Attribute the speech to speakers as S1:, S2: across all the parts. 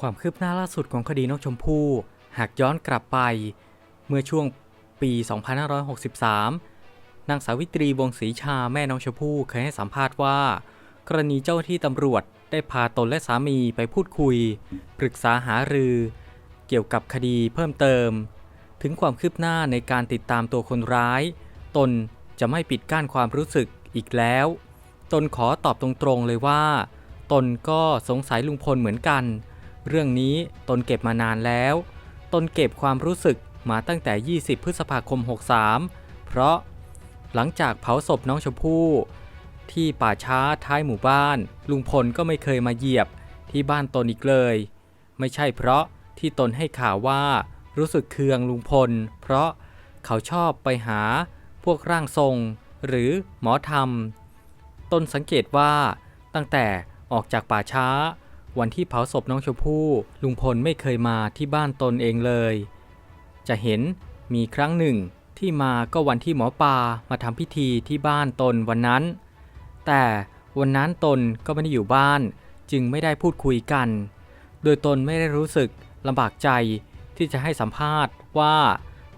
S1: ความคืบหน้าล่าสุดของคดีน้องชมพู่หากย้อนกลับไป เมื่อช่วงปี 2563 นางสาวิตรีวงศรีชาแม่น้องชมพู่เคยให้สัมภาษณ์ว่า กรณีเจ้าหน้าที่ตำรวจได้พาตนและสามีไปพูดคุย ปรึกษาหารือ เกี่ยวกับคดีเพิ่มเติม ถึงความคืบหน้าในการติดตามตัวคนร้าย ตนจะไม่ปิดกั้นความรู้สึกอีกแล้ว ตนขอตอบตรงๆเลยว่า ตนก็สงสัยลุงพลเหมือนกัน เรื่องนี้ตนเก็บมานานแล้ว ตนเก็บความรู้สึกมาตั้งแต่ 20 พฤษภาคม 63 เพราะหลังจากเผาศพน้องชมพู่ที่ป่าช้าท้ายหมู่บ้าน ลุงพลก็ไม่เคยมาเหยียบที่บ้านตนอีกเลย ไม่ใช่เพราะที่ตนให้ข่าวว่ารู้สึกเคืองลุงพล เพราะเขาชอบไปหาพวกร่างทรง หรือหมอธรรม ตนสังเกตว่าตั้งแต่ออกจากป่าช้า วันที่เผาศพน้องชมพู่ ลุงพลไม่เคยมาที่บ้านตนเองเลย จะเห็นมีครั้งหนึ่งที่มาก็วันที่หมอปลามาทำพิธีที่บ้านตนวันนั้น แต่วันนั้นตนก็ไม่ได้อยู่บ้าน จึงไม่ได้พูดคุยกัน โดยตนไม่ได้รู้สึกลำบากใจที่จะให้สัมภาษณ์ว่า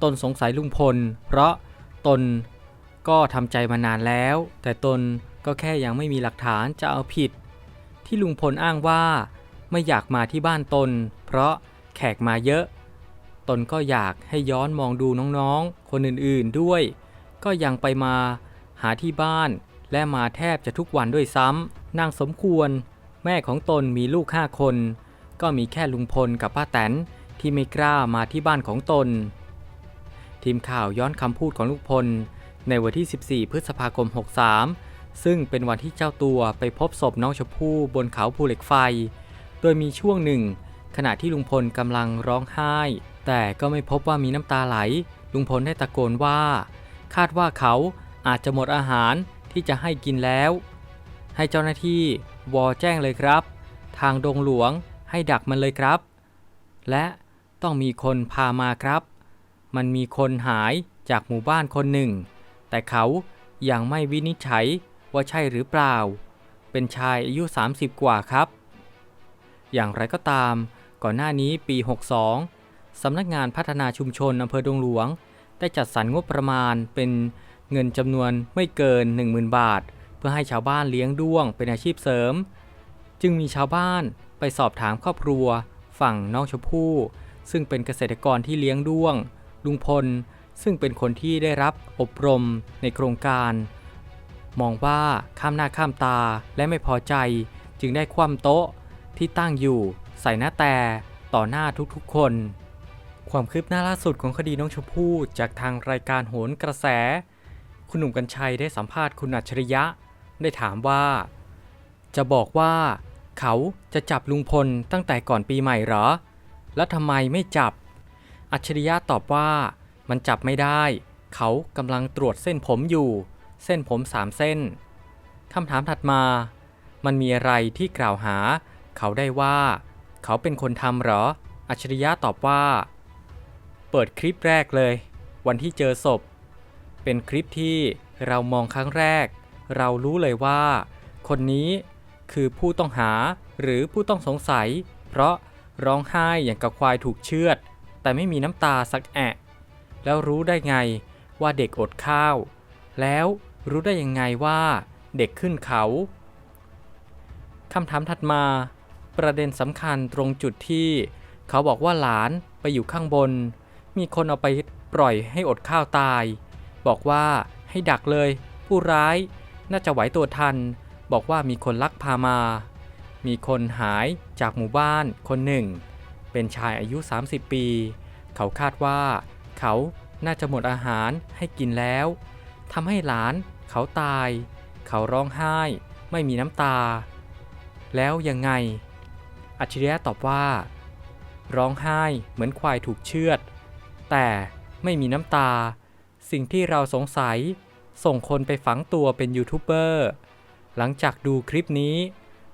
S1: ตนสงสัยลุงพล เพราะตนก็ทำใจมานานแล้ว แต่ตนก็แค่ยังไม่มีหลักฐานจะเอาผิด ที่ลุงพลอ้างว่าไม่อยากมาที่บ้านตน เพราะแขกมาเยอะ ตนก็อยากให้ย้อนมองดูน้องๆ คนอื่นๆด้วย ก็ยังไปมาหาที่บ้านและมาแทบจะทุกวันด้วยซ้ำนางสมควร แม่ของตนมีลูกห้าคน ก็มีแค่ลุงพลกับป้าแตนที่ไม่กล้ามาที่บ้านของตน ทีมข่าวย้อนคำพูดของลุงพล ในวันที่ 14 พฤษภาคม 63 ซึ่งเป็นวันที่เจ้าตัวไปพบศพน้องชมพู่บนเขาภูเหล็กไฟ โดยมีช่วงหนึ่ง ขณะที่ลุงพลกำลังร้องไห้ แต่ก็ไม่พบว่ามีน้ำตาไหล ลุงพลได้ตะโกนว่า คาดว่าเขาอาจจะหมดอาหารที่จะให้กินแล้ว ให้เจ้าหน้าที่วอแจ้งเลยครับ ทางดงหลวงให้ดักมันเลยครับ และต้องมีคนพามาครับ มันมีคนหายจากหมู่บ้านคนหนึ่ง แต่เขายังไม่วินิจฉัย ว่าใช่หรือเปล่า เป็นชายอายุ 30 กว่าครับ อย่างไรก็ตาม ก่อนหน้านี้ปี 62 สำนักงานพัฒนาชุมชนอำเภอดงหลวง ได้จัดสรรงบประมาณเป็นเงินจำนวนไม่เกิน 10,000 บาท เพื่อให้ชาวบ้านเลี้ยงด้วงเป็นอาชีพเสริม จึงมีชาวบ้านไปสอบถามครอบครัว ฝั่งน้องชมพู่ ซึ่งเป็นเกษตรกรที่เลี้ยงด้วง ลุงพลซึ่งเป็นคนที่ได้รับอบรมในโครงการ มองว่าข้ามหน้าข้ามตาและไม่พอใจจึงได้คว่ำโต๊ะที่ตั้งอยู่ใส่หน้าแต่ต่อหน้าทุกๆคน ความคืบหน้าล่าสุดของคดีน้องชมพู่จากทางรายการโหนกระแส คุณหนุ่มกัญชัยได้สัมภาษณ์คุณอัจฉริยะ ได้ถามว่า จะบอกว่าเขาจะจับลุงพลตั้งแต่ก่อนปีใหม่หรอ แล้วทำไมไม่จับ อัจฉริยะตอบว่ามันจับไม่ได้ เขากำลังตรวจเส้นผมอยู่ เส้นผมสามเส้นคำถามถัดมา มันมีอะไรที่กล่าวหา เขาได้ว่า เขาเป็นคนทำเหรอ อัจฉริยะตอบว่า เปิดคลิปแรกเลย วันที่เจอศพ เป็นคลิปที่เรามองครั้งแรก เรารู้เลยว่า คนนี้คือผู้ต้องหาหรือผู้ต้องสงสัย เพราะร้องไห้อย่างกับควายถูกเชือด แต่ไม่มีน้ำตาสักแอะ แล้วรู้ได้ไงว่าเด็กอดข้าว แล้ว รู้ได้ยังไงว่าเด็กขึ้นเขาคำถามถัดมาประเด็นสำคัญตรงจุดที่ เขาบอกว่าหลานไปอยู่ข้างบน มีคนเอาไปปล่อยให้อดข้าวตาย บอกว่าให้ดักเลย ผู้ร้ายน่าจะไหวตัวทัน บอกว่ามีคนลักพามา มีคนหายจากหมู่บ้านคนหนึ่ง เป็นชายอายุ 30 ปี เขาคาดว่า เขาน่าจะหมดอาหารให้กินแล้ว ทำให้หลาน เขาตาย เขาร้องไห้ ไม่มีน้ำตา แล้วยังไง อัจฉริยะตอบว่า ร้องไห้เหมือนควายถูกเชือด แต่ไม่มีน้ำตา สิ่งที่เราสงสัย ส่งคนไปฝังตัวเป็นยูทูบเบอร์ หลังจากดูคลิปนี้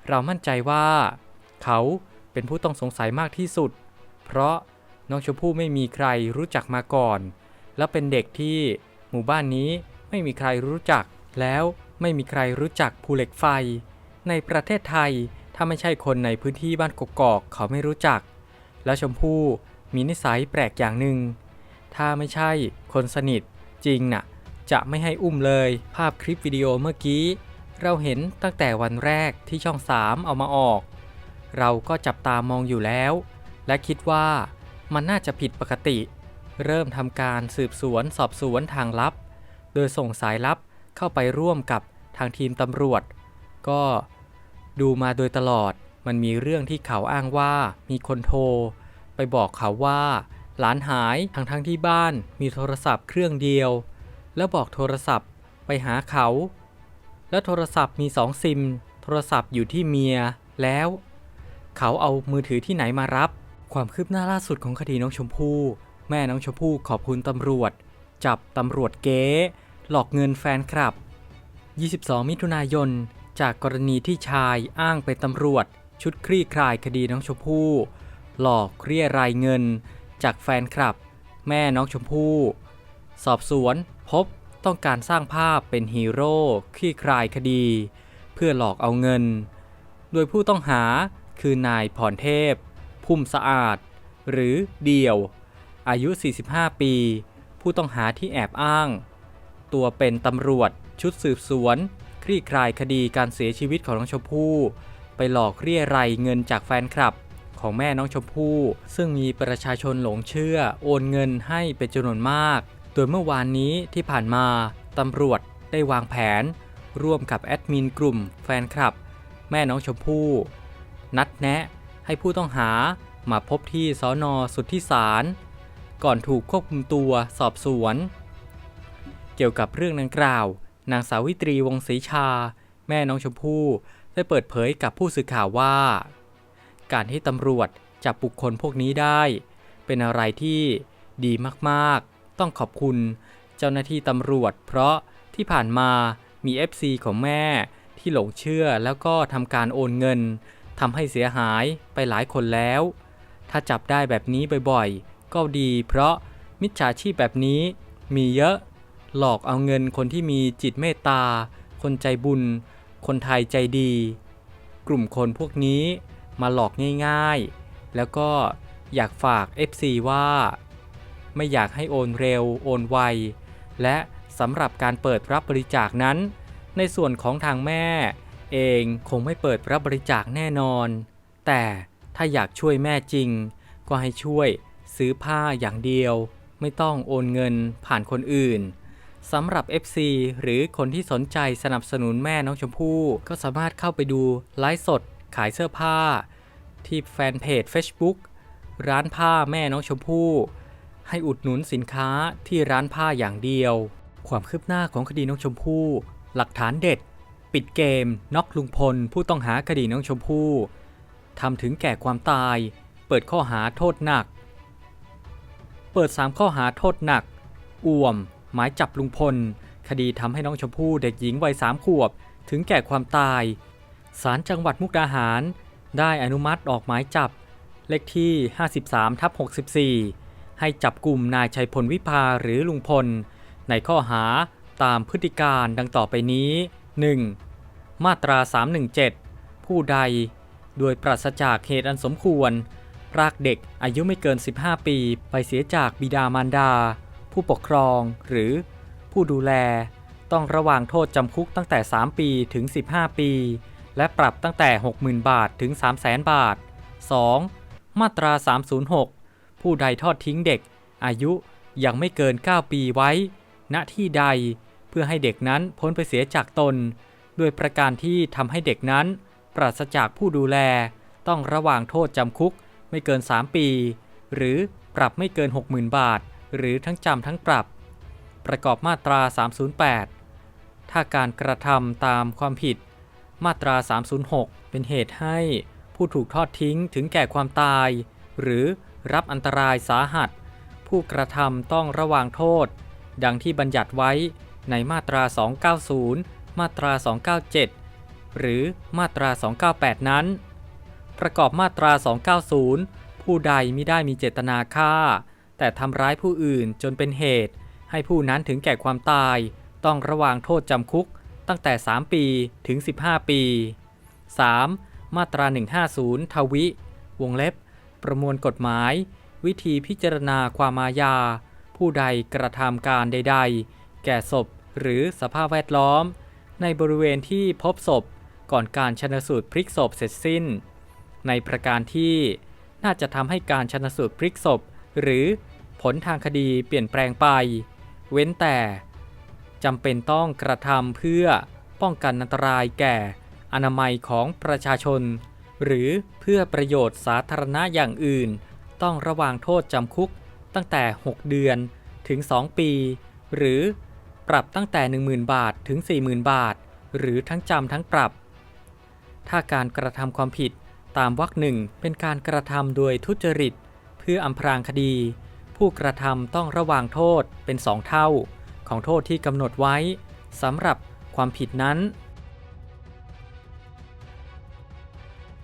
S1: เรามั่นใจว่า เขาเป็นผู้ต้องสงสัยมากที่สุด เพราะน้องชมพู่ไม่มีใครรู้จักมาก่อน และเป็นเด็กที่หมู่บ้านนี้ ไม่มีใครรู้จัก แล้วไม่มีใครรู้จักภูเหล็กไฟ ในประเทศไทยถ้าไม่ใช่คนในพื้นที่บ้านกกอกเขาไม่รู้จัก แล้วชมพู่มีนิสัยแปลกอย่างหนึ่งถ้าไม่ใช่คนสนิทจริงน่ะจะไม่ให้อุ้มเลย ภาพคลิปวิดีโอเมื่อกี้ เราเห็นตั้งแต่วันแรกที่ช่อง 3 เอามาออก เราก็จับตามองอยู่แล้ว และคิดว่ามันน่าจะผิดปกติ เริ่มทำการสืบสวนสอบสวนทางลับ โดยส่งสายลับเข้าไปร่วมกับทางทีมตำรวจ ก็ดูมาโดยตลอด มันมีเรื่องที่เขาอ้างว่ามีคนโทร ไปบอกเขาว่า หลานหายทั้งทั้งๆที่บ้านมีโทรศัพท์เครื่องเดียว แล้วบอกโทรศัพท์ไปหาเขา แล้วโทรศัพท์มีสองซิม โทรศัพท์อยู่ที่เมียแล้ว เขาเอามือถือที่ไหนมารับ ความคืบหน้าล่าสุดของคดีน้องชมพู่ แม่น้องชมพู่ขอบคุณตำรวจ จับตำรวจเก๊หลอกเงินแฟนคลับ 22 มิถุนายน จากกรณีที่ชายอ้างเป็นตำรวจ ชุดคลี่คลายคดีน้องชมพู่ หลอกเรียรายเงิน จากแฟนคลับ แม่น้องชมพู่ สอบสวนพบต้องการสร้างภาพเป็นฮีโร่คลี่คลายคดี เพื่อหลอกเอาเงิน โดยผู้ต้องหาคือนายพรเทพ พุ่มสะอาด หรือเดี่ยว อายุ 45 ปี ผู้ต้องหาที่แอบอ้าง ตัวเป็นตำรวจ ชุดสืบสวน คลี่คลายคดีการเสียชีวิตของน้องชมพู่ ไปหลอกเรียรายเงินจากแฟนคลับของแม่น้องชมพู่ ซึ่งมีประชาชนหลงเชื่อ โอนเงินให้เป็นจำนวนมาก โดยเมื่อวานนี้ที่ผ่านมาตำรวจได้วางแผน ร่วมกับแอดมินกลุ่มแฟนคลับ แม่น้องชมพู่ นัดแนะให้ผู้ต้องหามาพบที่สอนอสุทธิสาร ก่อนถูกควบคุมตัวสอบสวน เกี่ยวกับเรื่องดังกล่าว นางสาวิตรีวงศรีชา แม่น้องชมพู่ได้เปิดเผยกับผู้สื่อข่าวว่า การที่ตำรวจจับบุคคลพวกนี้ได้ เป็นอะไรที่ดีมากๆ ต้องขอบคุณเจ้าหน้าที่ตำรวจ เพราะที่ผ่านมามี FC ของแม่ที่หลงเชื่อแล้วก็ทำการโอนเงินทำให้เสียหายไปหลายคนแล้ว ถ้าจับได้แบบนี้บ่อย ก็ดี เพราะมิจฉาชีพแบบนี้มีเยอะ หลอกเอาเงินคนที่มีจิตเมตตา คนใจบุญ คนไทยใจดี กลุ่มคนพวกนี้มาหลอกง่ายๆ แล้วก็อยากฝาก FC ว่า ไม่อยากให้โอนเร็วโอนไว และสำหรับการเปิดรับบริจาคนั้น ในส่วนของทางแม่ เองคงไม่เปิดรับบริจาคแน่นอน แต่ถ้าอยากช่วยแม่จริง ก็ให้ช่วย ซื้อผ้าอย่างเดียว ไม่ต้องโอนเงินผ่านคนอื่นสำหรับ FC หรือคนที่สนใจสนับสนุนแม่น้องชมพู่ก็สามารถเข้าไปดูไลฟ์สดขายเสื้อผ้า ที่แฟนเพจ Facebook ร้านผ้าแม่น้องชมพู่ ให้อุดหนุนสินค้าที่ร้านผ้าอย่างเดียว ความคืบหน้าของคดีน้องชมพู่ หลักฐานเด็ด ปิดเกมน็อกลุงพล ผู้ต้องหาคดีน้องชมพู่ทำถึงแก่ความตาย เปิดข้อหาโทษหนัก เปิด 3 ข้อหาโทษหนัก อ่วม หมายจับลุงพล คดีทำให้น้องชมพู่เด็กหญิงวัยสามขวบ ถึงแก่ความตาย ศาลจังหวัดมุกดาหาร ได้อนุมัติออกหมายจับ เลขที่ 53ทับ64 ให้จับกลุ่มนายชัยพลวิภาหรือลุงพล ในข้อหาตามพฤติการดังต่อไปนี้ 1. มาตรา 317 ผู้ใด โดยปราศจากเหตุอันสมควร พรากเด็กอายุไม่เกิน 15 ปี ไปเสียจากบิดามารดา ผู้ปกครองหรือผู้ดูแล ต้องระวางโทษจำคุกตั้งแต่ 3 ปีถึง 15 ปี และปรับตั้งแต่ 60,000 บาทถึง 300,000 บาท 2. มาตรา 306 ผู้ใดทอดทิ้งเด็ก อายุยังไม่เกิน 9 ปีไว้ ณที่ใดเพื่อให้เด็กนั้นพ้นไปเสียจากตน ด้วยประการที่ทำให้เด็กนั้น ปราศจากผู้ดูแล ต้องระวางโทษจำคุก ไม่เกิน 3 ปี หรือปรับไม่เกิน 60,000 บาท หรือทั้งจำทั้งปรับ ประกอบมาตรา 308 ถ้าการกระทำตามความผิด มาตรา 306 เป็นเหตุให้ผู้ถูกทอดทิ้งถึงแก่ความตาย หรือรับอันตรายสาหัส ผู้กระทำต้องระวางโทษ ดังที่บัญญัติไว้ในมาตรา 290 มาตรา 297 หรือมาตรา 298 นั้น ประกอบมาตรา 290 ผู้ใดมิได้มีเจตนาฆ่า แต่ทำร้ายผู้อื่นจนเป็นเหตุ ให้ผู้นั้นถึงแก่ความตาย ต้องระวางโทษจำคุกตั้งแต่ 3 ปีถึง 15 ปี 3. มาตรา 150 ทวิ วงเล็บ ประมวลกฎหมาย วิธีพิจารณาความอาญา ผู้ใดกระทำการใด ๆ แก่ศพหรือสภาพแวดล้อม ในบริเวณที่พบศพก่อนการชนสูตรพลิกศพเสร็จสิ้น ในประการที่น่าจะทำให้การชนสูตรพลิกศพ หรือผลทางคดีเปลี่ยนแปลงไป เว้นแต่จำเป็นต้องกระทำเพื่อป้องกันอันตรายแก่อนามัยของประชาชน หรือเพื่อประโยชน์สาธารณะอย่างอื่น ต้องระวางโทษจำคุกตั้งแต่ 6 เดือนถึง 2 ปี หรือปรับตั้งแต่ 10,000 บาทถึง 40,000 บาท หรือทั้งจำทั้งปรับ ถ้าการกระทำความผิด ตามวรรคหนึ่งเป็นการกระทำโดยทุจริต เพื่ออำพรางคดี ผู้กระทำต้องระวางโทษเป็นสองเท่า ของโทษที่กำหนดไว้สำหรับความผิดนั้น